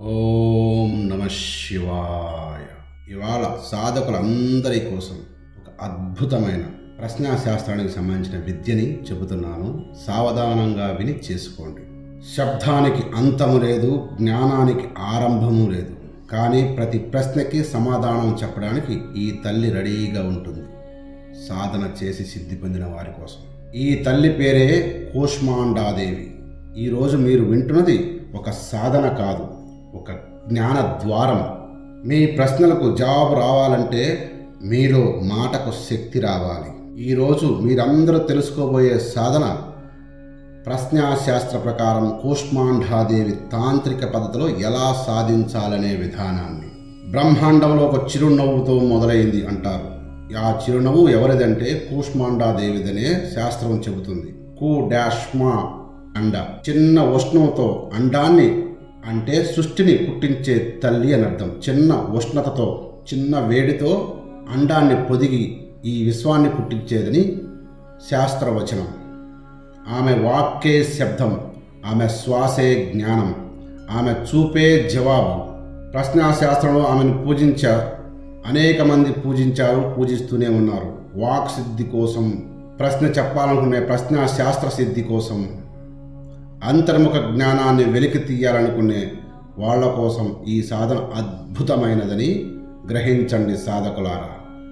ఓం నమ శివాయ. ఇవాళ సాధకులందరి కోసం ఒక అద్భుతమైన ప్రశ్నాశాస్త్రానికి సంబంధించిన విద్యని చెబుతున్నాను. సావధానంగా విని చేసుకోండి. శబ్దానికి అంతము లేదు జ్ఞానానికి ఆరంభము లేదు. కానీ ప్రతి ప్రశ్నకి సమాధానం చెప్పడానికి ఈ తల్లి రెడీగా ఉంటుంది. సాధన చేసి సిద్ధి పొందిన వారి కోసం. ఈ తల్లి పేరే కోష్మాండాదేవి. ఈరోజు మీరు వింటున్నది ఒక సాధన కాదు. ఒక జ్ఞాన ద్వారం మీ ప్రశ్నలకు జవాబు రావాలంటే మీలో మాటకు శక్తి రావాలి. ఈరోజు మీరందరూ తెలుసుకోబోయే సాధన ప్రశ్నాశాస్త్ర ప్రకారం కూష్మాండాదేవి తాంత్రిక పద్ధతిలో ఎలా సాధించాలనే విధానాన్ని. బ్రహ్మాండంలో ఒక చిరునవ్వుతో మొదలైంది అంటారు. ఆ చిరునవ్వు ఎవరిదంటే కూష్మాండాదేవిదనే శాస్త్రం చెబుతుంది. కూ డాష్మా అండ. చిన్న ఉష్ణంతో అండాన్ని అంటే సృష్టిని పుట్టించే తల్లి అని అర్థం. చిన్న ఉష్ణతతో చిన్న వేడితో అండాన్ని పొదిగి ఈ విశ్వాన్ని పుట్టించేదని శాస్త్రవచనం. ఆమె వాక్కే శబ్దం ఆమె శ్వాసే జ్ఞానం ఆమె చూపే జవాబు. ప్రశ్నాశాస్త్రంలో ఆమెను పూజించారు అనేక మంది పూజించారు పూజిస్తూనే ఉన్నారు. వాక్ సిద్ధి కోసం ప్రశ్న చెప్పాలనుకునే ప్రశ్న శాస్త్ర సిద్ధి కోసం. అంతర్ముఖ జ్ఞానాన్ని వెలికి తీయాలనుకునే వాళ్ళ కోసం ఈ సాధన అద్భుతమైనదని గ్రహించండి సాధకులారా.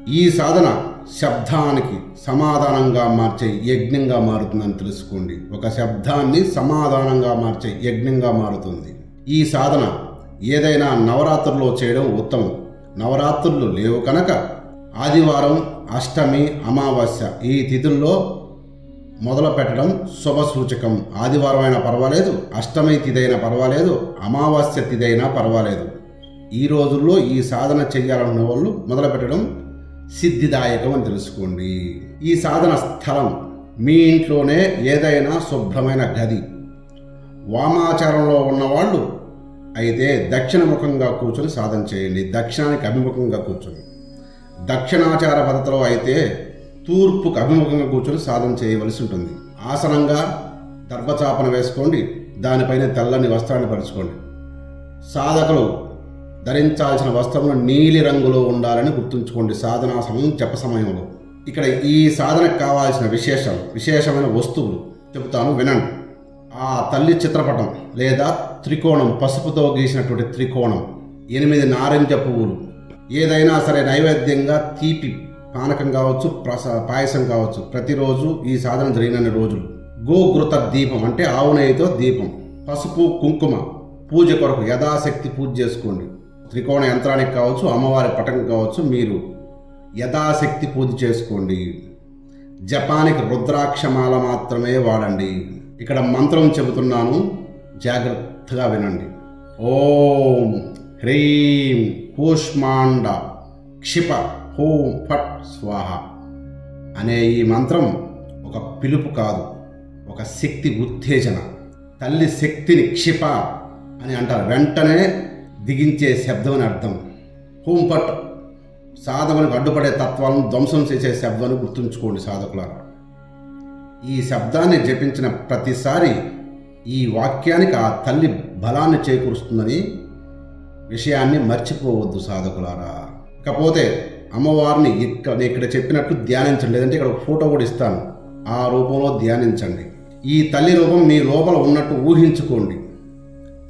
ఈ సాధన శబ్దానికి సమాధానంగా మార్చే యజ్ఞంగా మారుతుందని తెలుసుకోండి. ఒక శబ్దాన్ని సమాధానంగా మార్చే యజ్ఞంగా మారుతుంది. ఈ సాధన ఏదైనా నవరాత్రుల్లో చేయడం ఉత్తమం. నవరాత్రులు లేవు కనుక ఆదివారం అష్టమి అమావాస్య ఈ తిథుల్లో మొదలు పెట్టడం శుభ సూచకం ఆదివారం అయినా పర్వాలేదు అష్టమి తిథి అయినా పర్వాలేదు అమావాస్య తిదైనా పర్వాలేదు. ఈ రోజుల్లో ఈ సాధన చేయాలనుకున్న వాళ్ళు మొదలు పెట్టడం సిద్ధిదాయకం అని తెలుసుకోండి. ఈ సాధన స్థలం మీ ఇంట్లోనే ఏదైనా శుభ్రమైన గది. వామాచారంలో ఉన్నవాళ్ళు అయితే దక్షిణముఖంగా కూర్చొని సాధన చేయండి. దక్షిణానికి అభిముఖంగా కూర్చొని. దక్షిణాచార పద్ధతిలో అయితే తూర్పుకు అభిముఖంగా కూర్చొని సాధన చేయవలసి ఉంటుంది. ఆసనంగా దర్భచాపన వేసుకోండి దానిపైన తెల్లని వస్త్రాన్ని పరుచుకోండి. సాధకులు ధరించాల్సిన వస్త్రములు నీలి రంగులో ఉండాలని గుర్తుంచుకోండి సాధనా సమయం జప సమయంలో. ఇక్కడ ఈ సాధనకు కావాల్సిన విశేషాలు విశేషమైన వస్తువులు చెబుతాను వినండి. ఆ తల్లి చిత్రపటం లేదా త్రికోణం పసుపుతో గీసినటువంటి త్రికోణం ఎనిమిది నారింజ పువ్వులు ఏదైనా సరే నైవేద్యంగా తీపి పానకం కావచ్చు ప్రస పాయసం కావచ్చు ప్రతిరోజు ఈ సాధన జరిగిన రోజులు. గోకృత దీపం అంటే ఆవు నెయ్యితో దీపం పసుపు కుంకుమ పూజ కొరకు యథాశక్తి పూజ చేసుకోండి. త్రికోణ యంత్రానికి కావచ్చు అమ్మవారి పటం కావచ్చు మీరు యథాశక్తి పూజ చేసుకోండి. జపానికి రుద్రాక్షమాల మాత్రమే వాడండి. ఇక్కడ మంత్రం చెబుతున్నాను జాగ్రత్తగా వినండి. ఓం హ్రీం కూష్మాండ క్షిప. హూం ఫట్ స్వాహ అనే ఈ మంత్రం ఒక పిలుపు కాదు ఒక శక్తి ఉత్తేజన. తల్లి శక్తిని క్షిప అని అంటారు. వెంటనే దిగించే శబ్దం అని అర్థం. హోం ఫట్ అడ్డుపడే తత్వాలను ధ్వంసం చేసే శబ్దాన్ని గుర్తుంచుకోండి సాధకులారా. ఈ శబ్దాన్ని జపించిన ప్రతిసారి ఈ వాక్యానికి ఆ తల్లి బలాన్ని చేకూరుస్తుందని విషయాన్ని మర్చిపోవద్దు సాధకులారా. ఇకపోతే అమ్మవారిని ఇక్కడ ఇక్కడ చెప్పినట్టు ధ్యానించండి. లేదంటే ఇక్కడ ఒక ఫోటో కూడా ఇస్తాను. ఆ రూపంలో ధ్యానించండి. ఈ తల్లి రూపం మీ లోపల ఉన్నట్టు ఊహించుకోండి.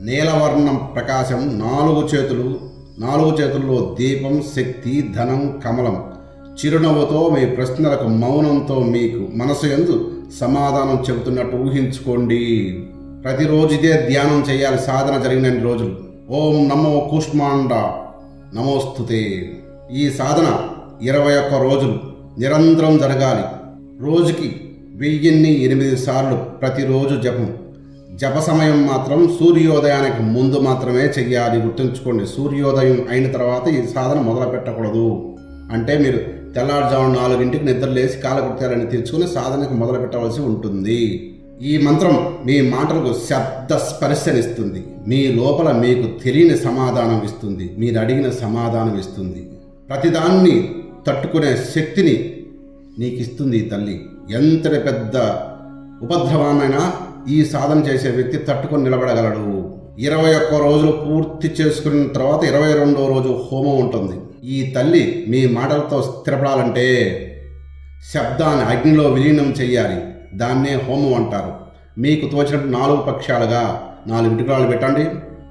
నీలవర్ణం ప్రకాశం నాలుగు చేతులు నాలుగు చేతుల్లో దీపం శక్తి ధనం కమలం. చిరునవ్వుతో మీ ప్రశ్నలకు మౌనంతో మీకు మనసు ఎందు సమాధానం చెబుతున్నట్టు ఊహించుకోండి. ప్రతిరోజు ఇదే ధ్యానం చేయాలి. సాధన జరిగిన రోజులు. ఓం నమో కూష్మాండ. నమోస్తుతే. ఈ సాధన ఇరవై ఒక్క రోజులు నిరంతరం జరగాలి. రోజుకి వెయ్యిన్ని ఎనిమిది సార్లు ప్రతిరోజు జపం. జప సమయం మాత్రం సూర్యోదయానికి ముందు మాత్రమే చెయ్యాలి. గుర్తుంచుకోండి సూర్యోదయం అయిన తర్వాత ఈ సాధన మొదలు పెట్టకూడదు అంటే మీరు తెల్లారుజాము నాలుగింటికి నిద్ర లేచి కాలకృత్యాలని తీర్చుకుని సాధనకు మొదలు పెట్టవలసి ఉంటుంది. ఈ మంత్రం మీ మాటలకు శబ్ద స్పర్శనిస్తుంది మీ లోపల మీకు తెలియని సమాధానం ఇస్తుంది. మీరు అడిగిన సమాధానం ఇస్తుంది. ప్రతిదాన్ని తట్టుకునే శక్తిని నీకు ఇస్తుంది ఈ తల్లి. ఎంత పెద్ద ఉపద్రవమైనా ఈ సాధన చేసే వ్యక్తి తట్టుకొని నిలబడగలడు. ఇరవై ఒక్క రోజులు పూర్తి చేసుకున్న తర్వాత ఇరవై రెండో రోజు హోమం ఉంటుంది. ఈ తల్లి మీ మాటలతో స్థిరపడాలంటే శబ్దాన్ని అగ్నిలో విలీనం చేయాలి దాన్నే హోమం అంటారు. మీకు తోచినట్టు నాలుగు పక్షాలుగా నాలుగు ఇటుకరాలు పెట్టండి.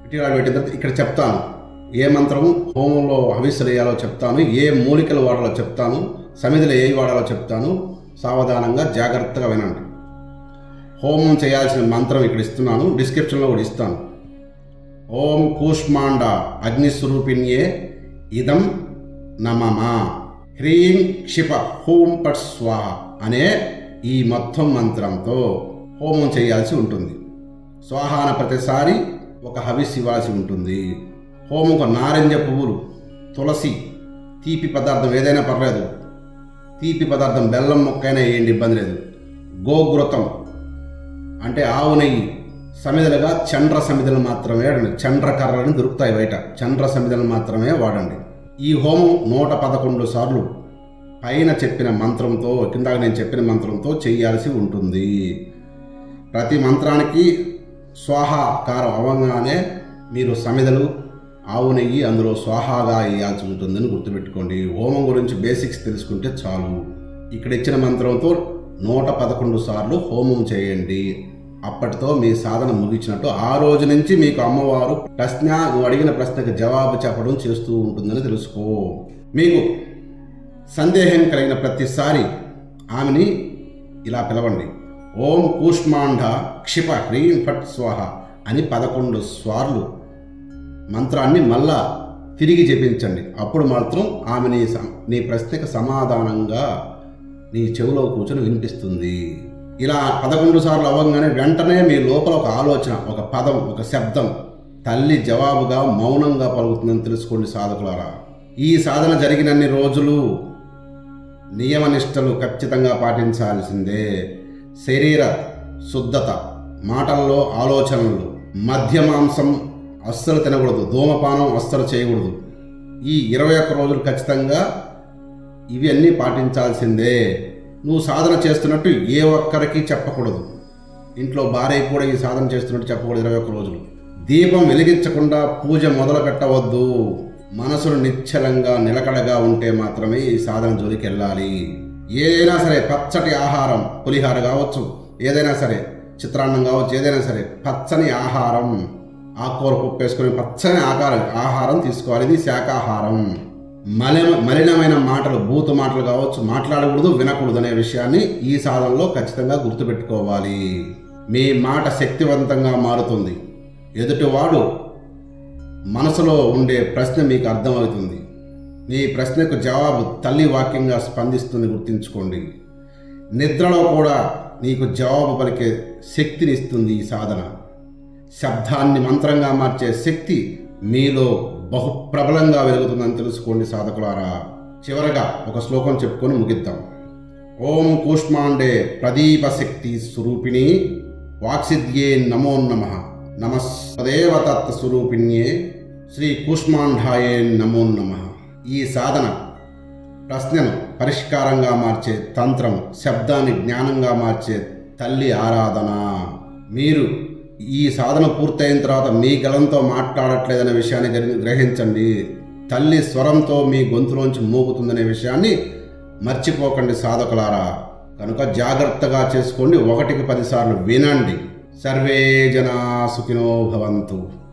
ఇటుకరాలు పెట్టిన తర్వాత ఇక్కడ చెప్తాను. ఏ మంత్రము హోమంలో హవిస్సులు వేయాలో చెప్తాను ఏ మూలికలు వాడాలో చెప్తాను సమిధిలో ఏ వాడాలో చెప్తాను సావధానంగా జాగ్రత్తగా వినండి. హోమం చేయాల్సిన మంత్రం ఇక్కడ ఇస్తున్నాను డిస్క్రిప్షన్లో కూడా ఇస్తాను. ఓం కూష్మాండ అగ్నిస్వరూపిణ్యే ఇదం నమమా. హ్రీం క్షిప హూం పట్ స్వాహ అనే ఈ మొత్తం మంత్రంతో హోమం చేయాల్సి ఉంటుంది. స్వాహాన ప్రతిసారి ఒక హవిస్ ఇవ్వాల్సి ఉంటుంది. హోమంకు నారింజ పువ్వులు తులసి తీపి పదార్థం ఏదైనా పర్లేదు. తీపి పదార్థం బెల్లం మొక్కైనా ఏంటి ఇబ్బంది లేదు. గోఘృతం అంటే ఆవు నెయ్యి సమిదలుగా చండ్ర సమిదలు మాత్రమే వాడండి. చండ్రకర్రలు దొరుకుతాయి బయట. చండ్ర సమిదలు మాత్రమే వాడండి. ఈ హోమం నూట పదకొండు సార్లు పైన చెప్పిన మంత్రంతో కింద నేను చెప్పిన మంత్రంతో చేయాల్సి ఉంటుంది. ప్రతి మంత్రానికి స్వాహాకారం అవ్వగానే మీరు సమిదలు ఆవు నెయ్యి అందులో స్వాహాగా వేయాల్సి ఉంటుందని గుర్తుపెట్టుకోండి. హోమం గురించి బేసిక్స్ తెలుసుకుంటే చాలు. ఇక్కడ ఇచ్చిన మంత్రంతో నూట పదకొండు సార్లు హోమం చేయండి. అప్పటితో మీ సాధన ముగించినట్టు ఆ రోజు నుంచి మీకు అమ్మవారు ప్రశ్న నువ్వు అడిగిన ప్రశ్నకు జవాబు చెప్పడం చేస్తూ ఉంటుందని తెలుసుకో. మీకు సందేహం కలిగిన ప్రతిసారి ఆమెని ఇలా పిలవండి. ఓం కూష్మాండ క్షిప హ్రీం ఫట్ స్వాహ అని పదకొండు సార్లు మంత్రాన్ని మళ్ళా తిరిగి జపించండి. అప్పుడు మాత్రం ఆమె నీ స- నీ ప్రశ్నకు సమాధానంగా నీ చెవిలో కూర్చొని వినిపిస్తుంది. ఇలా పదకొండు సార్లు అవ్వగానే వెంటనే మీ లోపల ఒక ఆలోచన ఒక పదం ఒక శబ్దం తల్లి జవాబుగా మౌనంగా పలుకుతుందని తెలుసుకోండి సాధకులారా. ఈ సాధన జరిగినన్ని రోజులు నియమనిష్టలు ఖచ్చితంగా పాటించాల్సిందే. శరీర శుద్ధత మాటల్లో ఆలోచనలు మధ్య మాంసం అస్సలు తినకూడదు. ధూమపానం అస్సలు చేయకూడదు. ఈ ఇరవై ఒక్క రోజులు ఖచ్చితంగా ఇవి అన్నీ పాటించాల్సిందే. నువ్వు సాధన చేస్తున్నట్టు ఏ ఒక్కరికి చెప్పకూడదు. ఇంట్లో భార్య కూడా ఈ సాధన చేస్తున్నట్టు చెప్పకూడదు ఇరవై ఒక్క రోజులు. దీపం వెలిగించకుండా పూజ మొదలు పెట్టవద్దు. మనసును నిశ్చలంగా నిలకడగా ఉంటే మాత్రమే ఈ సాధన జోలికి వెళ్ళాలి. ఏదైనా సరే పచ్చటి ఆహారం పులిహార కావచ్చు ఏదైనా సరే చిత్రాన్నం కావచ్చు ఏదైనా సరే పచ్చని ఆహారం. ఆకుకూర పప్పు వేసుకొని పచ్చని ఆకారం ఆహారం తీసుకోవాలి. ఇది శాకాహారం మలిన మలినమైన మాటలు బూతు మాటలు కావచ్చు మాట్లాడకూడదు వినకూడదు అనే విషయాన్ని ఈ సాధనలో ఖచ్చితంగా గుర్తుపెట్టుకోవాలి. మీ మాట శక్తివంతంగా మారుతుంది. ఎదుటివాడు మనసులో ఉండే ప్రశ్న మీకు అర్థమవుతుంది. మీ ప్రశ్నకు జవాబు తల్లి వాక్యంగా స్పందిస్తుంది గుర్తుంచుకోండి. నిద్రలో కూడా నీకు జవాబు పలికే శక్తిని ఇస్తుంది ఈ సాధన. శబ్దాన్ని మంత్రంగా మార్చే శక్తి మీలో బహు ప్రబలంగా వెలుగుతుందని తెలుసుకోండి సాధకులారా. చివరగా ఒక శ్లోకం చెప్పుకొని ముగిద్దాం. ఓం కూష్మాండే ప్రదీప శక్తి స్వరూపిణి వాక్సిద్యే నమో నమ. నమస్పదేవ తత్వ స్వరూపిణ్యే శ్రీ కూష్మాండాయే నమో నమ. ఈ సాధన ప్రశ్నను పరిష్కారంగా మార్చే తంత్రం శబ్దాన్ని జ్ఞానంగా మార్చే తల్లి ఆరాధన. మీరు ఈ సాధన పూర్తయిన తర్వాత మీ గలంతో మాట్లాడట్లేదనే విషయాన్ని గ్రహించండి. తల్లి స్వరంతో మీ గొంతులోంచి మోగుతుందనే విషయాన్ని మర్చిపోకండి సాధకులారా. కనుక జాగ్రత్తగా చేసుకోండి. ఒకటికి పదిసార్లు వినండి. సర్వే జనా సుఖినో భవంతు.